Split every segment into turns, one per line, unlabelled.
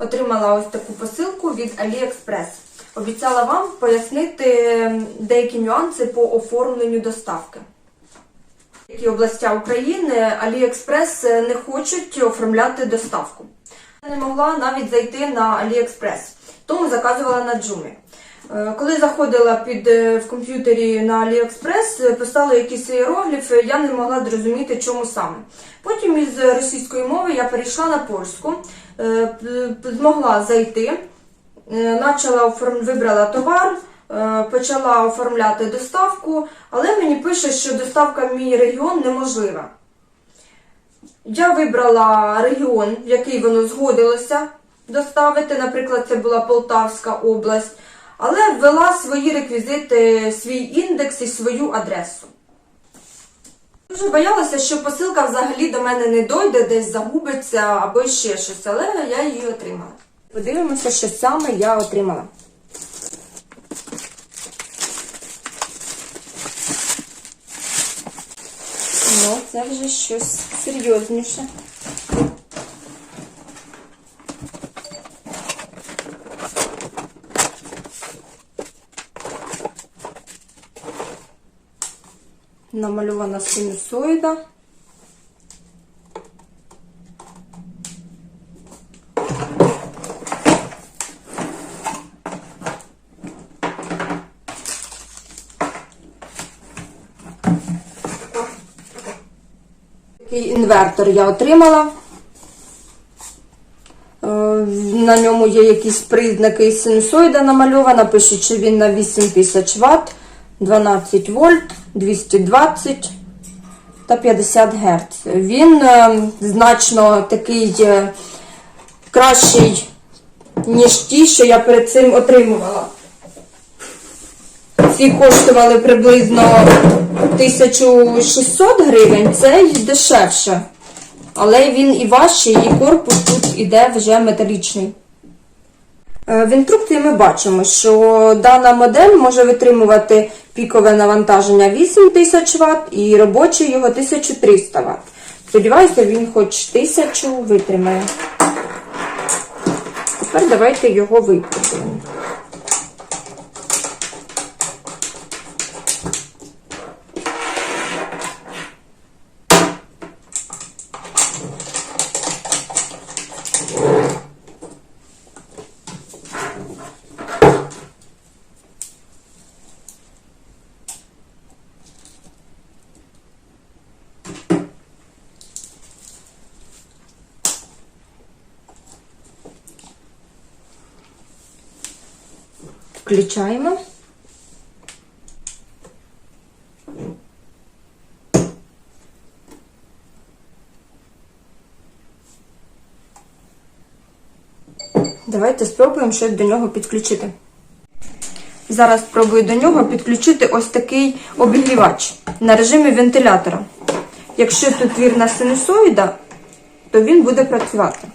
Отримала ось таку посилку від AliExpress. Обіцяла вам пояснити деякі нюанси по оформленню доставки. Які області України AliExpress не хочуть оформляти доставку. Я не могла навіть зайти на AliExpress, тому заказувала на Joomla. Е, Коли заходила під е, в комп'ютері на AliExpress, е, писали якісь іерогліфи, я не могла зрозуміти, чому саме. Потім із російської мови я перейшла на польську, змогла зайти, почала вибрала товар, почала оформляти доставку, але мені пише, що доставка в мій регіон неможлива. Я вибрала регіон, в який воно згодилося доставити. Наприклад, це була Полтавська область, але ввела свої реквізити, свій індекс і свою адресу. Дуже боялася, що посилка взагалі до мене не дойде, десь загубиться або ще щось, але я її отримала. Подивимося, що саме я отримала. Ну, це вже щось серйозніше. Намальована синусоїда. Такий інвертор я отримала. Е, На ньому є якісь признаки синусоїда намальована. Пише, що він на 8000 Вт, 12 вольт, 220 та 50 Гц. Він е, значно такий е, кращий, ніж ті, що я перед цим отримувала. Ці коштували приблизно 1600 гривень, цей дешевше. Але він і важчий, і корпус тут іде вже металічний. Е, В інструкції ми бачимо, що дана модель може витримувати пікове навантаження 8000 Вт і робочий його 1300 Вт. Сподіваюся, він хоч 1000 витримає. Тепер давайте його випробуємо. Включаємо. Давайте спробуємо щось до нього підключити. Зараз спробую до нього підключити ось такий обігрівач на режимі вентилятора. Якщо тут вірна синусоїда, то він буде працювати.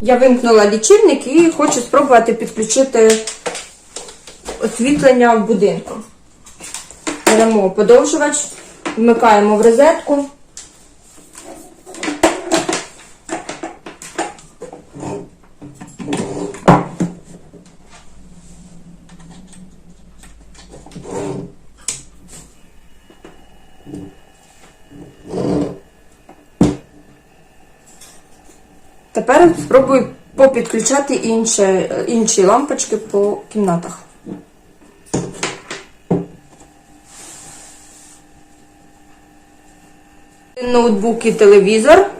Я вимкнула лічильник і хочу спробувати підключити освітлення в будинку. Беремо подовжувач, вмикаємо в розетку. Тепер спробую попідключати інші, інші лампочки по кімнатах. Ноутбук і телевізор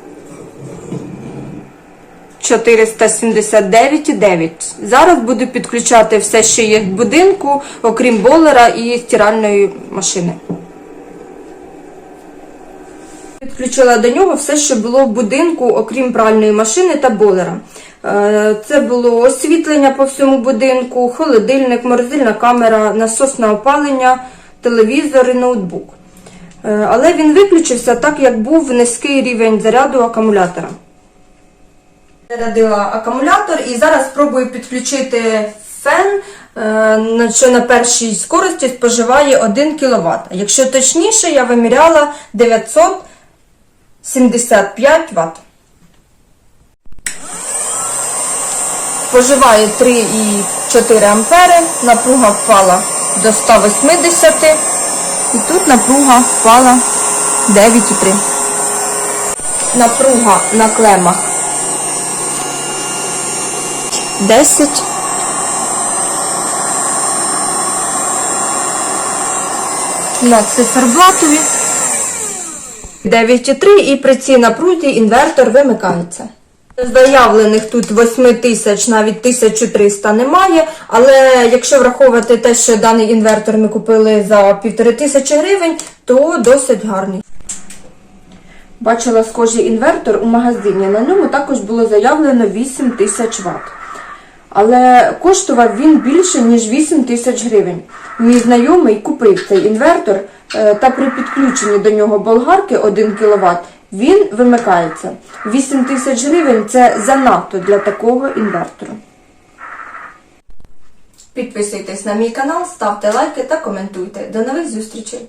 479,9. Зараз буду підключати все, що є в будинку, окрім болера і стиральної машини. Підключила до нього все, що було в будинку, окрім пральної машини та болера. Е, Це було освітлення по всьому будинку, холодильник, морозильна камера, насосне опалення, телевізор і ноутбук. Е, Але він виключився так, як був низький рівень заряду акумулятора. Зарядила акумулятор і зараз спробую підключити фен, е, що на першій скорості споживає 1 кВт. Якщо точніше, я виміряла 975 Вт. Споживає 3,4 ампери, напруга впала до 180 і тут напруга впала 9,3. Напруга на клемах 10. На циферблатові 9,3 і при цій напрузі інвертор вимикається. Заявлених тут 8 тисяч, навіть 1300 немає, але якщо враховувати те, що даний інвертор ми купили за півтори тисячі гривень, то досить гарний. Бачила схожий інвертор у магазині. На ньому також було заявлено 8 тисяч Вт. Але коштував він більше, ніж 8 тисяч гривень. Мій знайомий купив цей інвертор та при підключенні до нього болгарки 1 кВт він вимикається. 8 тисяч гривень це занадто для такого інвертору. Підписуйтесь на мій канал, ставте лайки та коментуйте. До нових зустрічей!